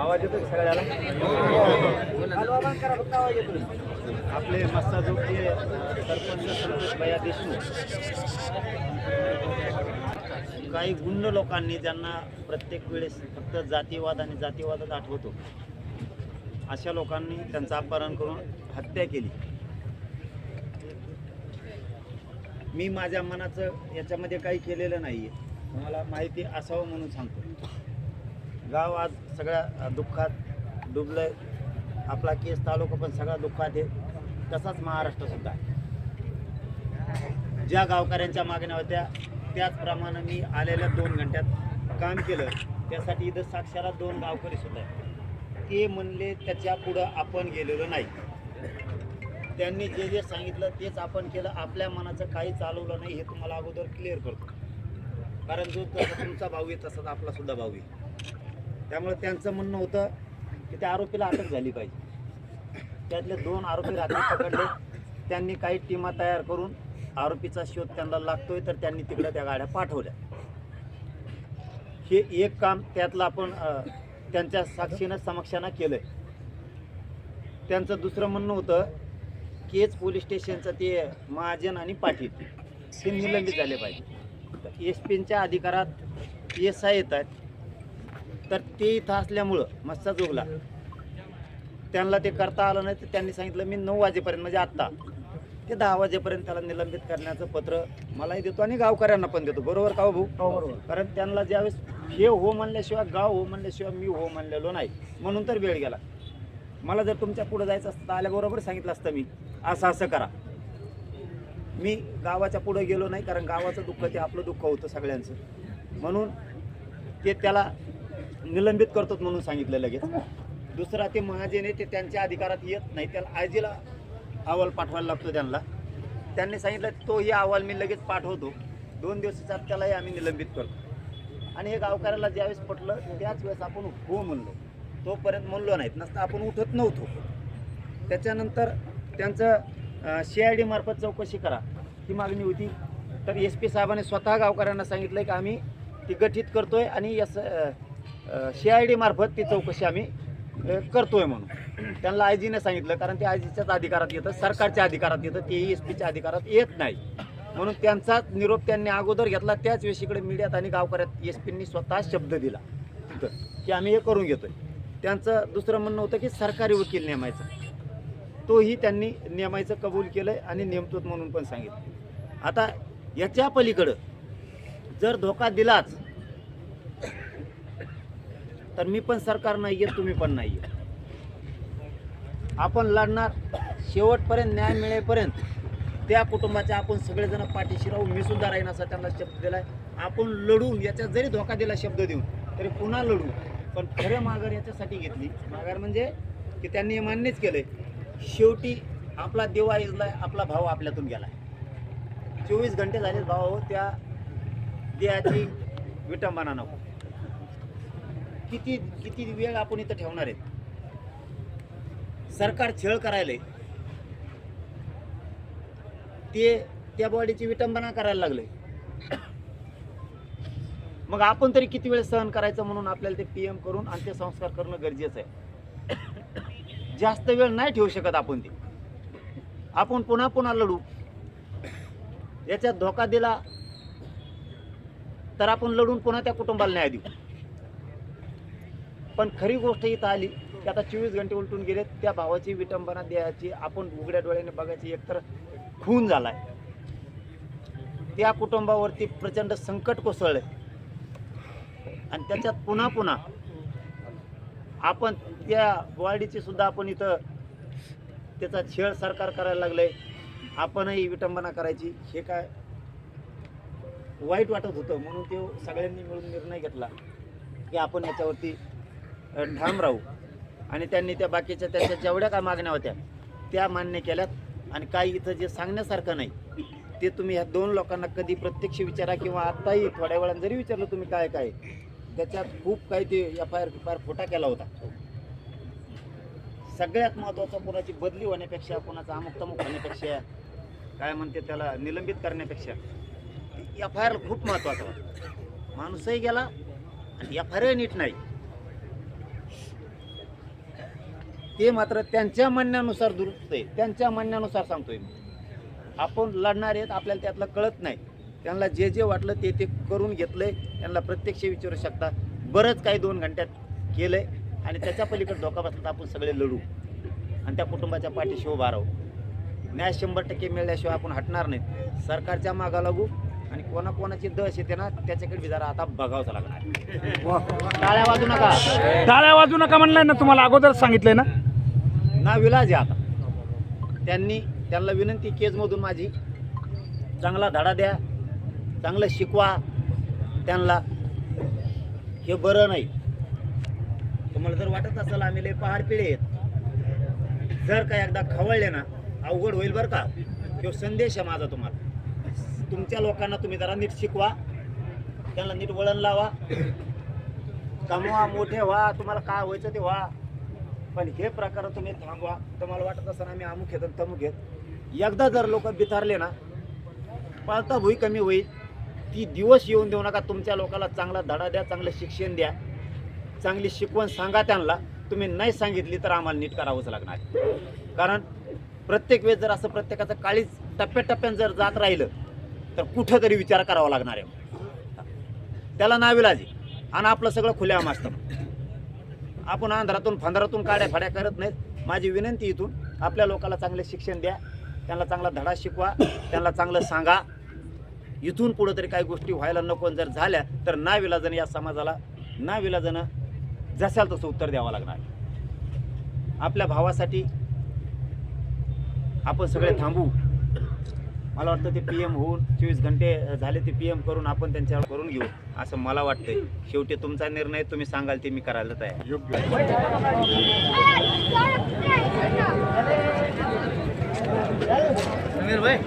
आवाज येतो सगळ्याला? आपले मस्ताजोगचे सरपंच संतोष भैया देशमुख. काही गुंड लोकांनी ज्यांना प्रत्येक वेळेस फक्त जातीवाद आणि जातीवादच आठवतो. अशा लोकांनी त्यांचं अपहरण करून हत्या केली. मी माझ्या मनाचं याच्यामध्ये काही केलेलं नाही आहे मला माहिती असावं म्हणून सांगतो. गाव आज सगळ्या दुःखात डुबलं आहे आपला केस तालुका पण सगळा दुःखात आहे. तसाच महाराष्ट्रसुद्धा आहे ज्या गावकऱ्यांच्या मागण्या होत्या त्याचप्रमाणे मी आलेल्या दोन घंट्यात काम केलं. त्यासाठी इथं साक्षाला दोन गावकरी सुद्धा ते म्हणले त्याच्या पुढं आपण गेलेलो नाही. त्यांनी जे जे सांगितलं तेच आपण केलं. आपल्या मनाचं काही चालवलं नाही हे तुम्हाला अगोदर क्लिअर करतो. कारण जो तसा तुमचा भाऊ आहे तसाच आपलासुद्धा भाऊ आहे. त्यामुळे त्यांचं म्हणणं होतं की त्या आरोपीला अटक झाली पाहिजे. त्यातले दोन आरोपी रात्री पकडले. त्यांनी काही टीमा तयार करून आरोपीचा शोध त्यांना लागतोय तर त्यांनी तिकडे त्या गाड्या पाठवल्या. हे एक काम त्यातलं आपण त्यांच्या साक्षीनं समक्षानं केलंय. त्यांचं दुसरं म्हणणं होतं केज पोलीस स्टेशनचं ते महाजन आणि पाटील हे निलंबित झाले पाहिजे. तर एस पींच्या अधिकारात एस आय येत आहेत तर ते इथं असल्यामुळं मस्ता जोगला. त्यांना ते करता आलं नाही तर त्यांनी सांगितलं मी नऊ वाजेपर्यंत म्हणजे आत्ता. ते दहा वाजेपर्यंत त्याला निलंबित करण्याचं पत्र मलाही देतो आणि गावकऱ्यांना पण देतो. बरोबर का हो भाऊ? बरोबर. कारण त्यांना ज्यावेळेस हे हो म्हणल्याशिवाय गाव हो म्हणल्याशिवाय मी हो म्हणलेलो नाही. म्हणून तर वेळ गेला. मला जर तुमच्यापुढे जायचं असतं तर आल्याबरोबर सांगितलं असतं मी. असं असं करा. मी गावाच्या पुढे गेलो नाही कारण गावाचं दुःख ते आपलं दुःख होतं सगळ्यांचं. म्हणून ते त्याला निलंबित करतो म्हणून सांगितलं लगेच. दुसरा ते महाजन आहे ते त्यांच्या अधिकारात येत नाही. त्याला आयजीला अहवाल पाठवायला लागतो त्यांना. त्यांनी सांगितलं तोही अहवाल मी लगेच पाठवतो. दोन दिवसाच्या आत त्यालाही आम्ही निलंबित करतो. आणि हे गावकऱ्याला ज्यावेळेस पटलं त्याच वेळेस आपण हो म्हणलो. तोपर्यंत म्हणलो नाहीत. नसतं आपण उठत नव्हतो. त्याच्यानंतर त्यांचं सी आय डी मार्फत चौकशी करा. ही मागणी होती. तर एस पी साहेबांनी स्वतः गावकऱ्यांना सांगितलं की आम्ही ती गठीत करतोय आणि एस सी आय डी मार्फत ती चौकशी आम्ही करतोय म्हणून. त्यांना आय जीने सांगितलं कारण ते आय जीच्याच अधिकारात येतं सरकारच्या अधिकारात येतं ते एस पीच्या अधिकारात येत नाही. म्हणून त्यांचा निरोप त्यांनी अगोदर घेतला त्याच वेळेस मीडियात आणि गावकऱ्यात एस पींनी स्वतः शब्द दिला. तिथं की आम्ही हे करून घेतोय. त्यांचं दुसरं म्हणणं होतं की सरकारी वकील नेमायचा. तोही त्यांनी नेमायचं कबूल केलं आणि नेमतोत म्हणून पण सांगितलं. आता याच्या पलीकडं जर धोका दिलाच तर मी पण सरकार नाही आहे तुम्ही पण नाही आहे आपण लढणार शेवटपर्यंत न्याय मिळेपर्यंत. त्या कुटुंबाच्या आपण सगळेजण पाठीशी राहू मी सुद्धा राहीन असा त्यांना शब्द दिलाय. आपण लढून याच्यात जरी धोका दिला शब्द देऊन तरी पुन्हा लढू. पण खरे माघार याच्यासाठी घेतली. माघार म्हणजे की त्यांनी हे मान्यच केलंय शेवटी आपला देवा इजलाय आपला भाव आपल्यातून गेलाय. चोवीस घंटे झाले भाऊ त्या देहाची विटंबना नको. किती किती वेळ आपण इथं ठेवणार आहेत? सरकार छळ करायले ते त्या बॉडीची विटंबना करायला लागले मग आपण तरी किती वेळ सहन करायचं म्हणून आपल्याला ते पीएम करून अंत्यसंस्कार करणं गरजेचं आहे. जास्त वेळ नाही ठेवू शकत आपण ते. आपण पुन्हा पुन्हा लढू. याच्यात धोका दिला तर आपण लढून पुन्हा त्या कुटुंबाला न्याय देऊ. पण खरी गोष्ट इथं आली की आता चोवीस घंटे उलटून गेले त्या भावाची विटंबना द्यायची आपण उघड्या डोळ्याने बघायची एकतर खून झालाय. त्या कुटुंबावरती प्रचंड संकट कोसळले आणि त्याच्यात पुन्हा पुन्हा आपण त्या वाडीची सुद्धा आपण इथं त्याचा छेळ सरकार करायला लागले आपणही विटंबना करायची. हे काय वाईट वाटत होतं म्हणून ते सगळ्यांनी मिळून निर्णय घेतला की आपण याच्यावरती ठाम राहू आणि त्यांनी त्या बाकीच्या त्यांच्या जेवढ्या काय मागण्या होत्या त्या मान्य केल्यात. आणि काही इथं जे सांगण्यासारखं नाही ते तुम्ही ह्या दोन लोकांना कधी प्रत्यक्ष विचारा किंवा आत्ताही थोड्या वेळानं जरी विचारलं तुम्ही काय काय. त्याच्यात खूप काही ते F I R F I R खोटा केला होता. सगळ्यात महत्त्वाचं कोणाची बदली होण्यापेक्षा कोणाचा अमुक तमुक होण्यापेक्षा काय म्हणते त्याला निलंबित करण्यापेक्षा एफ आय आर खूप महत्त्वाचा होता. माणूसही गेला आणि एफ आय आर नीट नाही. ते मात्र त्यांच्या म्हणण्यानुसार दुरुस्त आहे. त्यांच्या म्हणण्यानुसार सांगतोय मी. आपण लढणार आहेत आपल्याला त्यातलं कळत नाही. त्यांना जे जे वाटलं ते ते करून घेतलंय. त्यांना प्रत्यक्ष विचारू शकता. बरंच काही दोन घंट्यात केलंय. आणि त्याच्या पलीकडे धोका बसला तर आपण सगळे लढू. आणि त्या कुटुंबाच्या पाठीशी उभा राहू. न्याय शंभर टक्के मिळाल्याशिवाय आपण हटणार नाही सरकारच्या मागा लागू. आणि कोणाकोणाची दश येते ना त्याच्याकडे जरा आता बघावंच लागणार. टाळ्या वाजू नका. टाळ्या वाजू नका म्हणलंय ना तुम्हाला. अगोदर सांगितलंय ना. ना विलाज आहे आता त्यांनी त्यांना विनंती केजमधून माझी चांगला धडा द्या चांगलं शिकवा त्यांना. हे बरं नाही. तुम्हाला जर वाटत असेल आम्ही लय पहाड पिढे आहेत जर का एकदा खवळले ना अवघड होईल बरं का. तो संदेश आहे माझा तुम्हाला. तुमच्या लोकांना तुम्ही जरा नीट शिकवा त्यांना नीट वळण लावा. कमवा मोठे व्हा तुम्हाला काय व्हायचं ते व्हा. पण हे प्रकार तुम्ही थांबवा. तुम्हाला वाटत असताना आम्ही अमुक घेत तमुक घेत एकदा जर लोक बिथारले ना पाळता भुई कमी होईल. ती दिवस येऊन देऊ नका. तुमच्या लोकाला चांगला धडा द्या चांगलं शिक्षण द्या. चांगली शिकवण सांगा त्यांना. तुम्ही नाही सांगितली तर आम्हाला नीट करावंच लागणार. कारण प्रत्येक वेळेस जर असं प्रत्येकाचं काळीच टप्प्याटप्प्यानं जर जात राहिलं तर कुठं तरी विचार करावा लागणार आहे. त्याला नाविलाजी आणि आपलं सगळं खुल्या असतं. आपण आंध्रातून फंधारातून काड्या फाड्या करत नाहीत. माझी विनंती इथून आपल्या लोकांना चांगले शिक्षण द्या त्यांना चांगला धडा शिकवा त्यांना चांगलं सांगा. इथून पुढं तरी काही गोष्टी व्हायला नको आणि जर झाल्या तर ना विलाजन या समाजाला ना विलाजानं जशाल तसं उत्तर द्यावं लागणार. आपल्या भावासाठी आपण सगळे थांबू. मला वाटतं ते पी एम होऊन चोवीस घंटे झाले ते पी एम करून आपण त्यांच्यावर करून घेऊ असं मला वाटतंय. शेवटी तुमचा निर्णय तुम्ही सांगाल ते मी करायला तयार आहे. समीर भाई.